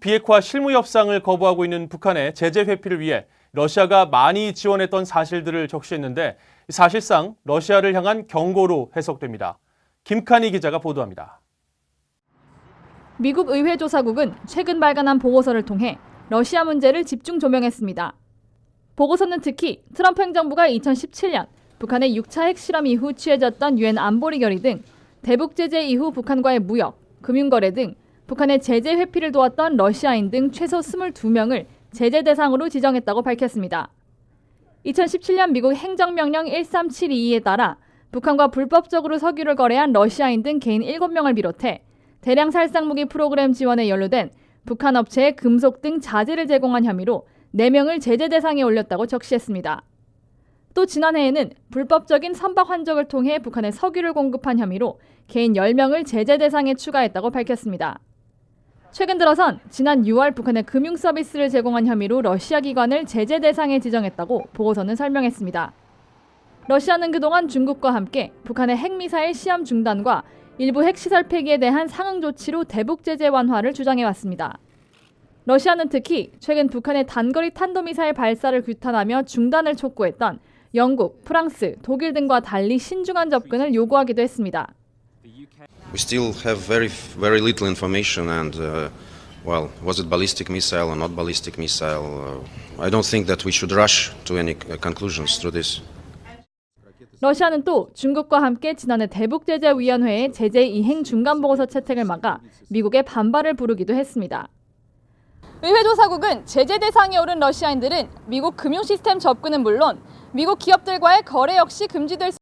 비핵화 실무 협상을 거부하고 있는 북한의 제재 회피를 위해 러시아가 많이 지원했던 사실들을 적시했는데 사실상 러시아를 향한 경고로 해석됩니다. 김칸희 기자가 보도합니다. 미국 의회 조사국은 최근 발간한 보고서를 통해 러시아 문제를 집중 조명했습니다. 보고서는 특히 트럼프 행정부가 2017년 북한의 6차 핵실험 이후 취해졌던 유엔 안보리 결의 등 대북 제재 이후 북한과의 무역, 금융거래 등 북한의 제재 회피를 도왔던 러시아인 등 최소 22명을 제재 대상으로 지정했다고 밝혔습니다. 2017년 미국 행정명령 13722에 따라 북한과 불법적으로 석유를 거래한 러시아인 등 개인 7명을 비롯해 대량 살상 무기 프로그램 지원에 연루된 북한 업체에 금속 등 자재를 제공한 혐의로 4명을 제재 대상에 올렸다고 적시했습니다. 또 지난해에는 불법적인 선박 환적을 통해 북한에 석유를 공급한 혐의로 개인 10명을 제재 대상에 추가했다고 밝혔습니다. 최근 들어선 지난 6월 북한의 금융 서비스를 제공한 혐의로 러시아 기관을 제재 대상에 지정했다고 보고서는 설명했습니다. 러시아는 그동안 중국과 함께 북한의 핵미사일 시험 중단과 일부 핵시설 폐기에 대한 상응 조치로 대북 제재 완화를 주장해 왔습니다. 러시아는 특히 최근 북한의 단거리 탄도미사일 발사를 규탄하며 중단을 촉구했던 영국, 프랑스, 독일 등과 달리 신중한 접근을 요구하기도 했습니다. We still have very, very little information, and uh, well, was it ballistic missile or not ballistic missile? Uh, I don't think that we should rush to any uh, conclusions through this. 러시아는 또 중국과 함께 지난해 대북 제재 위원회의 제재 이행 중간 보고서 채택을 막아 미국의 반발을 부르기도 했습니다. 의회 조사국은 제재 대상에 오른 러시아인들은 미국 금융 시스템 접근은 물론 미국 기업들과의 거래 역시 금지될 수